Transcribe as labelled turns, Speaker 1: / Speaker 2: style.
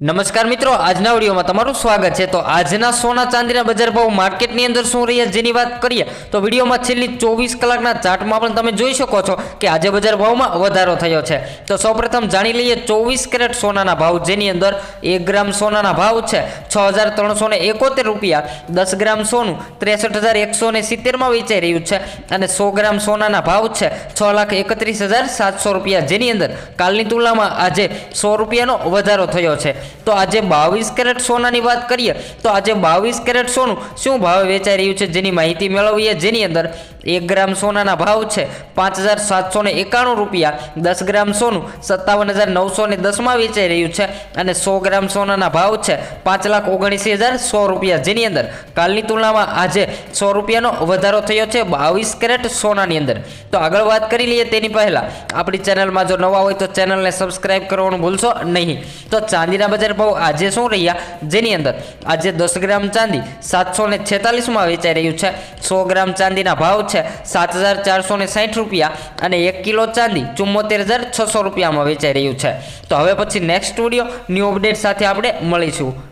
Speaker 1: નમસ્કાર મિત્રો, આજના વિડીયોમાં તમારું સ્વાગત છે. તો આજના સોના ચાંદીના બજાર ભાવ માર્કેટની અંદર શું રહ્યા જેની વાત કરીએ, તો વિડીયોમાં છેલ્લી ચોવીસ કલાકના ચાર્ટમાં પણ તમે જોઈ શકો છો કે આજે બજાર ભાવમાં વધારો થયો છે. તો સૌપ્રથમ જાણી લઈએ ચોવીસ કેરેટ સોનાના ભાવ, જેની અંદર એક ગ્રામ સોનાના ભાવ છે છ હજાર ત્રણસો એકોતેર રૂપિયા, દસ ગ્રામ સોનું ત્રેસઠ હજાર એકસો સિત્તેરમાં વેચાઈ રહ્યું છે અને સો ગ્રામ સોનાના ભાવ છે છ લાખ એકત્રીસ હજાર સાતસો રૂપિયા. જેની અંદર કાલની તુલનામાં આજે સો રૂપિયાનો વધારો થયો છે. તો આજે બાવીસ કેરેટ સોનાની વાત કરીએ, તો આજે બાવીસ કેરેટ સોનું શું ભાવે વેચાઈ રહ્યું છે? જેની માહિતી મેળવીએ. જેની અંદર એક ગ્રામ સોનાના ભાવ છે પાંચ હજાર સાતસો ને એકાણું રૂપિયા. દસ ગ્રામ સોનું સત્તાવન હજાર નવસો ને દસમાં વેચાઈ રહ્યું છે અને સો ગ્રામ સોનાના ભાવ છે પાંચ લાખ ઓગણીસી હજાર સો રૂપિયા. જેની અંદર કાલની તુલનામાં આજે સો રૂપિયાનો વધારો થયો છે બાવીસ કેરેટ સોનાની અંદર. તો આગળ વાત કરી લઈએ તેની પહેલાં. આપણી ચેનલમાં જો નવા હોય તો ચેનલને સબસ્ક્રાઇબ કરવાનું ભૂલશો નહીં. તો ચાંદીના બજાર ભાવ આજે શું રહ્યા? જેની અંદર આજે દસ ગ્રામ ચાંદી સાતસો ને છેતાલીસમાં વેચાઈ રહ્યું છે. સો ગ્રામ ચાંદીના ભાવ છે. સાત હજાર ચારસો ને સાઠ રૂપિયા અને એક કિલો ચાંદી ચુમ્મોતેર હજાર છસો રૂપિયામાં વેચાઈ રહ્યું છે. તો હવે પછી નેક્સ્ટ વીડિયો ન્યૂ અપડેટ સાથે આપણે મળીશું.